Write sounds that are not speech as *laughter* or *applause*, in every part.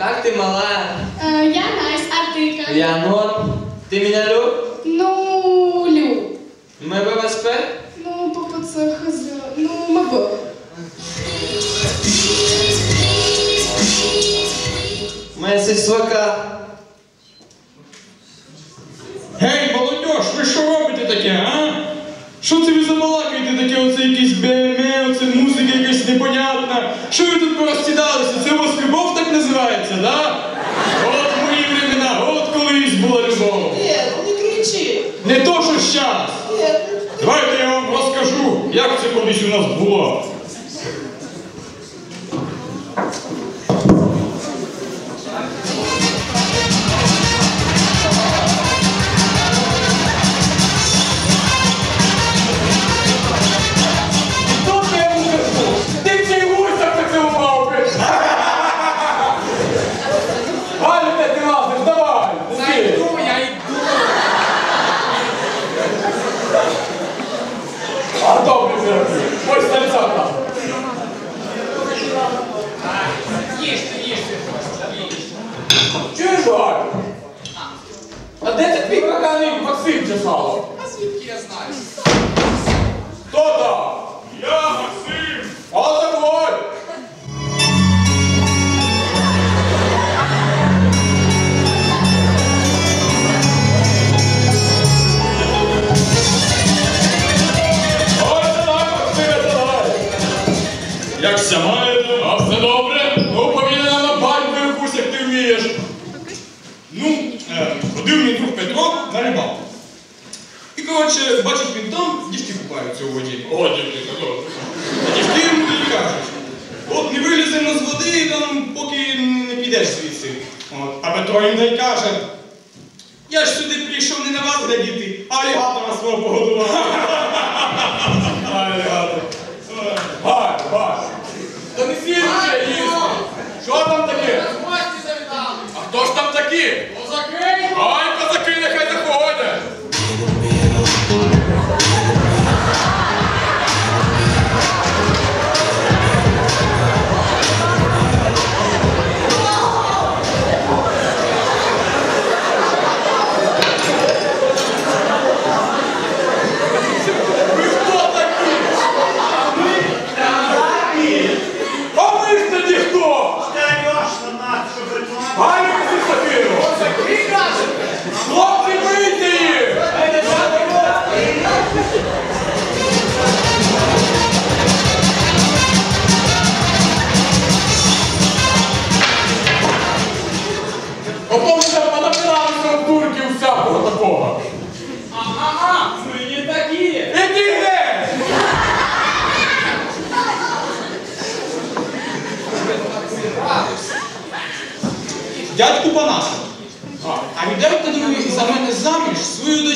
Как ты, малая? Э, я Настя, а ты как? Я Нон. Ты меня люб? Ну, люб. Мы бы вас Ну, папа, хз. Э, ну, могу. Моя сестрка. Гей, молодь, вы що робите таке, а? Что Що це ви забалакаєте таке оце якісь бе... це колись Чуєш, А де це твій коханий Максим Чесало? А звідки я знаю? Хто там? Я Максим. А заходь. Як ся маєте? А все добре? Рибалку. І, коротше, бачить він там, дівки купаються у воді. О, дівки, такого. А дівки йому тоді кажуть, от не виліземо з води, там, поки не підеш звідси. От. А Петро їм дай каже, я ж сюди прийшов не на вас глядіти, а алігатора свого погодувати.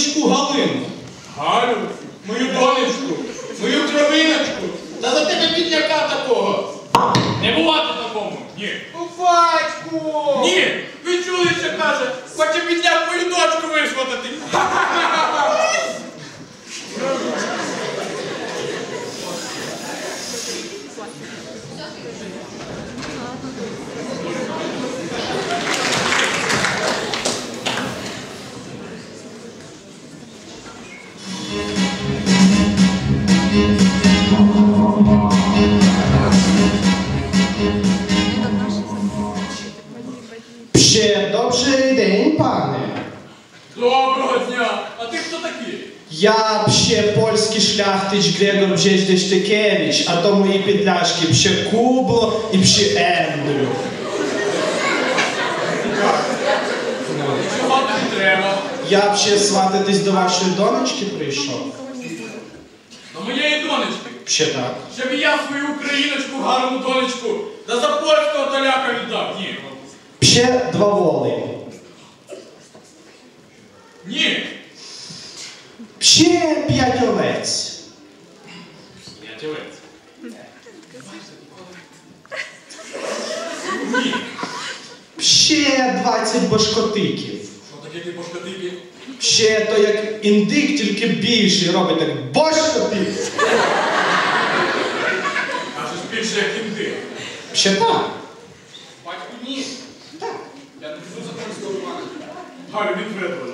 Дочку Галину. Галю, мою донечку, мою травиночку. Та за тебе бідняка такого. Не бувати такому. Ні. Ну, батьку! Ні! Ви чули, що каже? Хоче бідняк мою дочку вишватати. *laughs* шляхтич Грегор Бжездештекевич, а то мої підляшки пще Кубло і пще Ендрю. Чого тобі треба? Я б ще свататись до вашої донечки прийшов. До моєї донечки. Ще так. Щоб і я свою україночку, гарну донечку, да за польського таляка віддав. Ні. Ще два воли. Ні. Ще п'ять овець. 20 башкотиків. Ну, Що таке ті башкотики? Ще то як індик, тільки більший робить так башкотик. Кажеш більше, як індик. Ще так. Батьку ні. Так. Я не буду за Галю, відведу.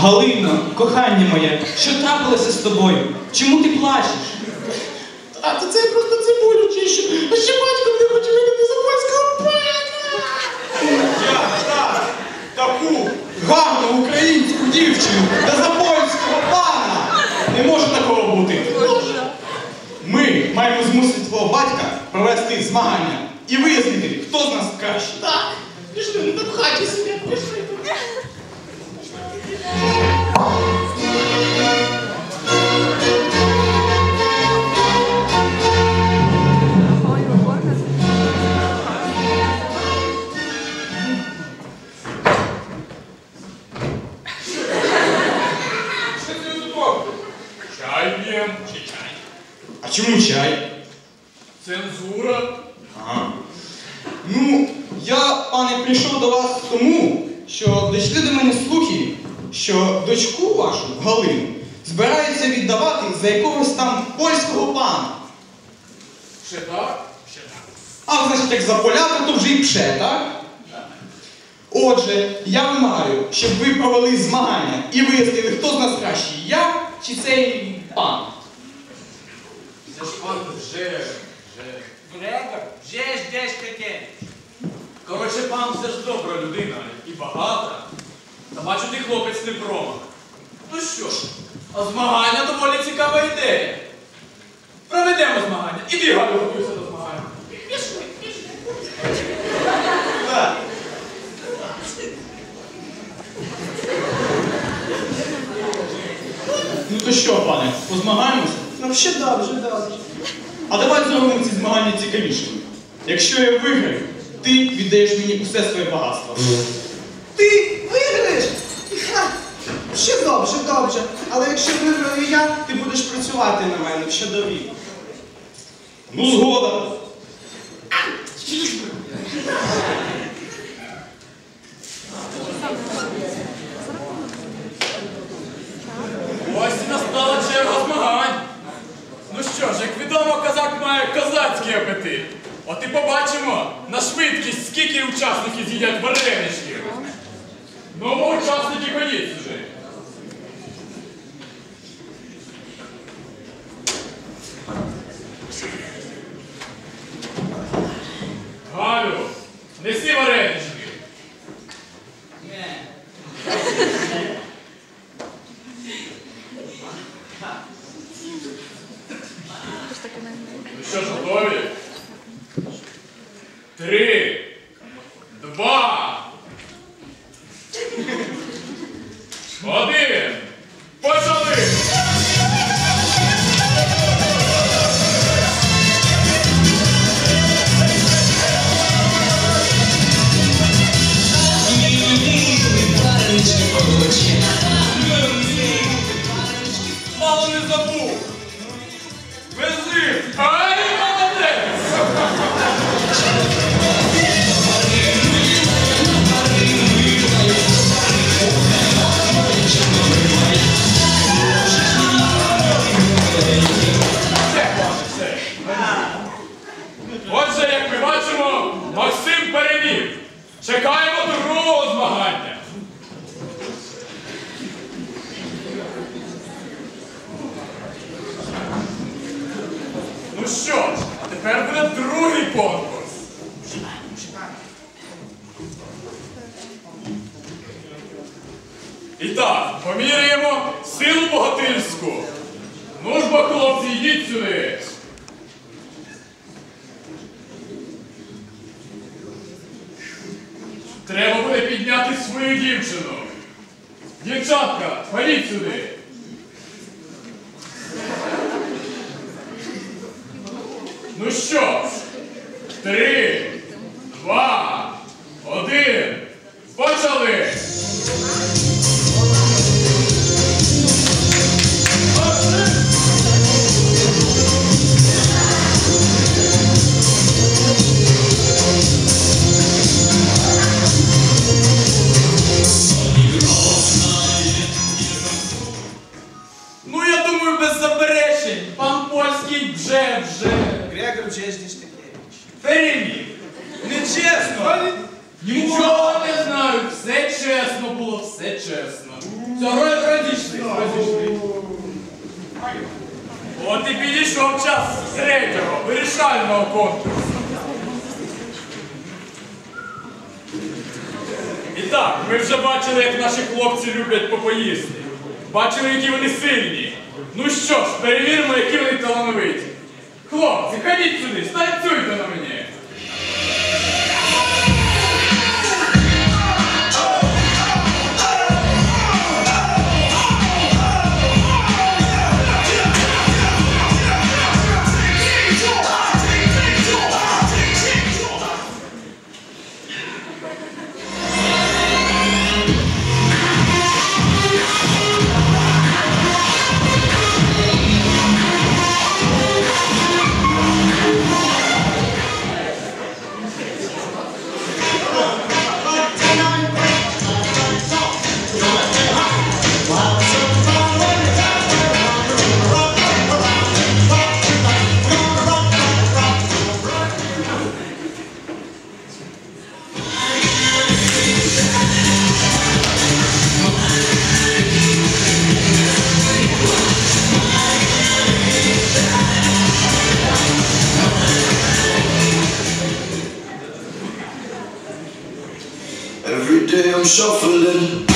Галино, кохання моє, що трапилося з тобою? Чому ти плачеш? А то це просто цибулю чищу. А ще батько мене хоче видати за польського пана. Я так, таку гарну українську дівчину та за польського пана. Не може такого бути. Ми маємо змусити твого батька провести змагання і вияснити, хто з нас кращий. Так, пішли, не в хаті сидять, А чому чай? Цензура. Ага. Ну, я, пане, прийшов до вас тому, що дійшли до мене слухи, що дочку вашу, Галину, збираються віддавати за якогось там польського пана. Ще так? Ще так. А значить, як за поляка, то вже і пше, так? Отже, я вимагаю, щоб ви провели змагання і вияснили, хто з нас кращий, я чи цей пан. Це ж пан вже. Грегор, вже ж десь таке. Коротше, пан все ж добра людина і багата. Та бачу, ти хлопець не промах. Ну що ж, а змагання доволі цікава ідея. Проведемо змагання. Іди, Галю, готуйся до змагання. Так. Ну то що, пане, позмагаємося? Ну, ще добре, добре. А давай зробимо ці змагання цікавішими. Якщо я виграю, ти віддаєш мені усе своє багатство. Ти виграєш? Ха! Ще добре, добре. Але якщо виграю я, ти будеш працювати на мене ще до віку. Ну, згода. Ось і настала черга змагань. Ну що ж, як відомо, козак має козацький апетит. От і побачимо на швидкість, скільки учасників з'їдять вареничків. Ну, учасники ходіть сюди. Що ж, тепер буде другий конкурс. І так, поміряємо силу богатирську. Ну ж бо, хлопці, йдіть сюди. Треба буде підняти свою дівчину. Дівчатка, ходіть сюди. Ну що, ж, три, і підійшов час третього, вирішального конкурсу. І так, ми вже бачили, як наші хлопці люблять попоїсти. Бачили, які вони сильні. Ну що ж, перевіримо, які вони талановиті. Хлопці, ходіть сюди, станцюйте на мені. Day I'm shuffling.